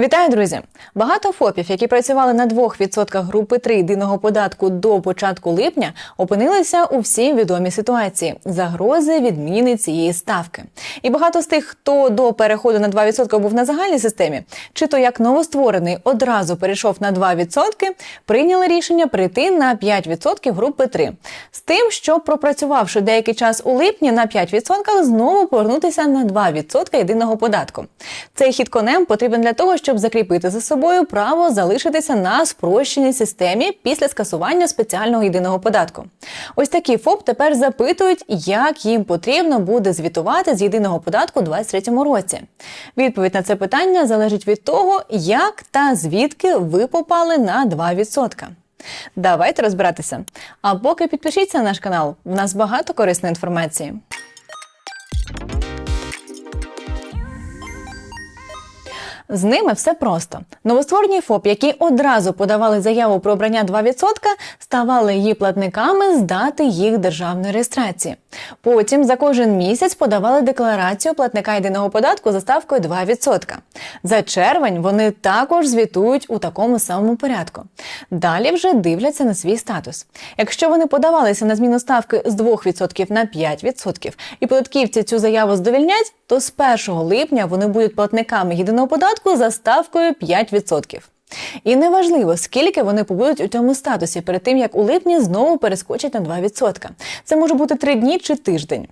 Вітаю, друзі! Багато ФОПів, які працювали на 2% групи 3 єдиного податку до початку липня, опинилися у всім відомій ситуації загрози відміни цієї ставки. І багато з тих, хто до переходу на 2% був на загальній системі, чи то як новостворений одразу перейшов на 2%, прийняли рішення перейти на 5% групи 3. з тим, що пропрацювавши деякий час у липні на 5%, знову повернутися на 2% єдиного податку. Цей хід конем потрібен для того, щоб закріпити за собою право залишитися на спрощеній системі після скасування спеціального єдиного податку. Ось такі ФОП тепер запитують, як їм потрібно буде звітувати з єдиного податку у 2023 році. Відповідь на це питання залежить від того, як та звідки ви попали на 2%. Давайте розбиратися. А поки підпишіться на наш канал, в нас багато корисної інформації. З ними все просто. Новостворені ФОП, які одразу подавали заяву про обрання 2%, ставали її платниками з дати їх державної реєстрації. Потім за кожен місяць подавали декларацію платника єдиного податку за ставкою 2%. За червень вони також звітують у такому самому порядку. Далі вже дивляться на свій статус. Якщо вони подавалися на зміну ставки з 2% на 5% і податківці цю заяву здовільнять, то з 1 липня вони будуть платниками єдиного податку за ставкою 5%. І неважливо, скільки вони побудуть у цьому статусі перед тим, як у липні знову перескочать на 2%. Це може бути 3 дні чи тиждень.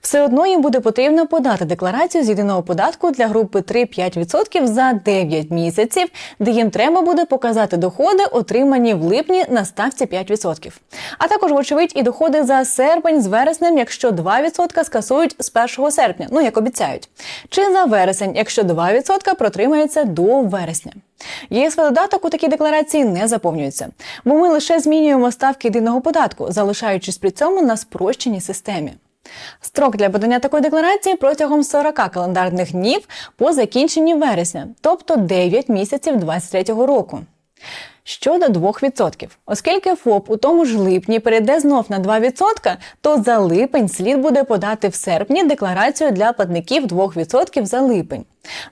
Все одно їм буде потрібно подати декларацію з єдиного податку для групи 3-5% за 9 місяців, де їм треба буде показати доходи, отримані в липні на ставці 5%. А також, вочевидь, і доходи за серпень з вереснем, якщо 2% скасують з 1 серпня, ну як обіцяють, чи за вересень, якщо 2% протримається до вересня. ЄСВ додаток у такій декларації не заповнюється, бо ми лише змінюємо ставки єдиного податку, залишаючись при цьому на спрощеній системі. Строк для подання такої декларації протягом 40 календарних днів по закінченні вересня, тобто 9 місяців 2023 року. Щодо 2%. Оскільки ФОП у тому ж липні перейде знов на 2%, то за липень слід буде подати в серпні декларацію для платників 2% за липень.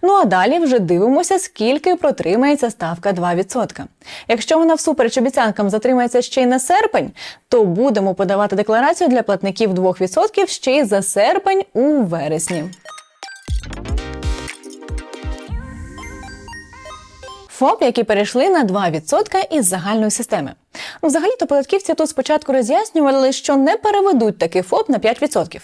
Ну а далі вже дивимося, скільки протримається ставка 2%. Якщо вона всупереч обіцянкам затримається ще й на серпень, то будемо подавати декларацію для платників 2% ще й за серпень у вересні. ФОП, які перейшли на 2% із загальної системи. Ну, взагалі-то податківці тут спочатку роз'яснювали, що не переведуть такий ФОП на 5%.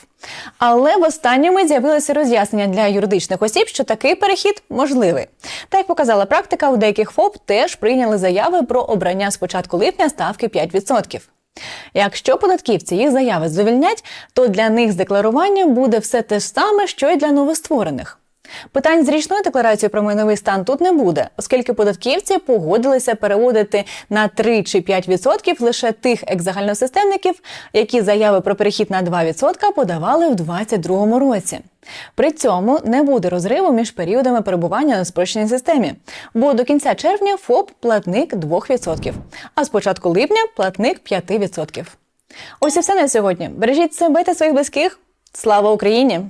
Але в останньому з'явилися роз'яснення для юридичних осіб, що такий перехід можливий. Та як показала практика, у деяких ФОП теж прийняли заяви про обрання з початку липня ставки 5%. Якщо податківці їх заяви задовільнять, то для них з декларуванням буде все те ж саме, що й для новостворених. Питань з річною декларацією про майновий стан тут не буде, оскільки податківці погодилися переводити на 3 чи 5% лише тих екзагальносистемників, які заяви про перехід на 2% подавали в 2022 році. При цьому не буде розриву між періодами перебування на спрощеній системі, бо до кінця червня ФОП платник 2%, а з початку липня платник 5%. Ось і все на сьогодні. Бережіть себе та своїх близьких. Слава Україні!